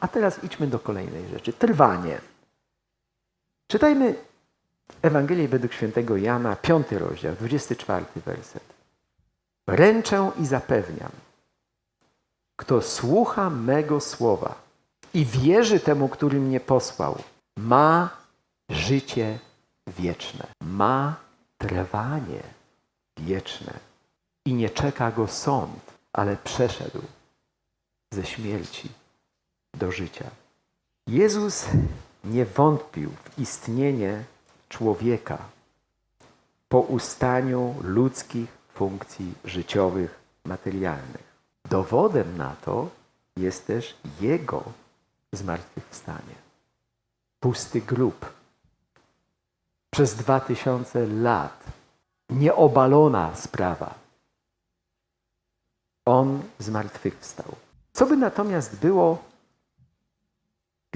A teraz idźmy do kolejnej rzeczy. Trwanie. Czytajmy Ewangelię według świętego Jana, piąty rozdział, 24 werset. Ręczę i zapewniam, kto słucha mego słowa i wierzy temu, który mnie posłał, ma życie wieczne, ma trwanie wieczne i nie czeka go sąd, ale przeszedł ze śmierci do życia. Jezus nie wątpił w istnienie człowieka po ustaniu ludzkich funkcji życiowych, materialnych. Dowodem na to jest też Jego zmartwychwstanie. Pusty grób. Przez dwa tysiące lat nieobalona sprawa. On zmartwychwstał. Co by natomiast było,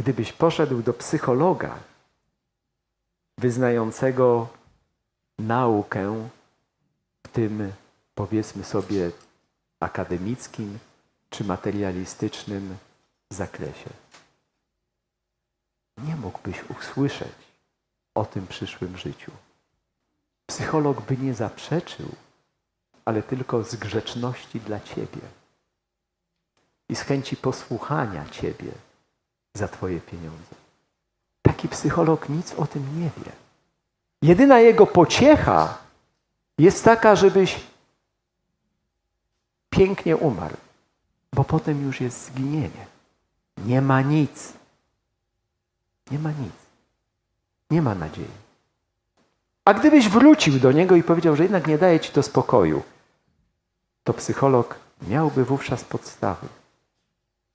gdybyś poszedł do psychologa wyznającego naukę w tym, powiedzmy sobie, akademickim czy materialistycznym zakresie. Nie mógłbyś usłyszeć o tym przyszłym życiu. Psycholog by nie zaprzeczył, ale tylko z grzeczności dla ciebie i z chęci posłuchania ciebie za twoje pieniądze. Taki psycholog nic o tym nie wie. Jedyna jego pociecha jest taka, żebyś pięknie umarł, bo potem już jest zginienie. Nie ma nic. Nie ma nic. Nie ma nadziei. A gdybyś wrócił do niego i powiedział, że jednak nie daje ci to spokoju, to psycholog miałby wówczas podstawy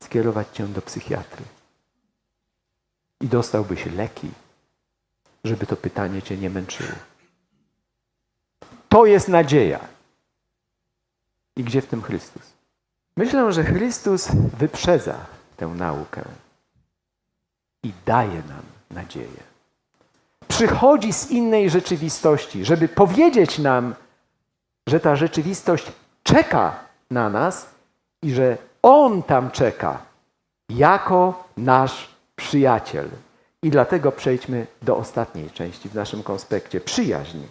skierować cię do psychiatry. I dostałbyś leki, żeby to pytanie cię nie męczyło. To jest nadzieja. I gdzie w tym Chrystus? Myślę, że Chrystus wyprzedza tę naukę i daje nam nadzieję. Przychodzi z innej rzeczywistości, żeby powiedzieć nam, że ta rzeczywistość czeka na nas i że On tam czeka jako nasz przyjaciel. I dlatego przejdźmy do ostatniej części w naszym konspekcie przyjaźni.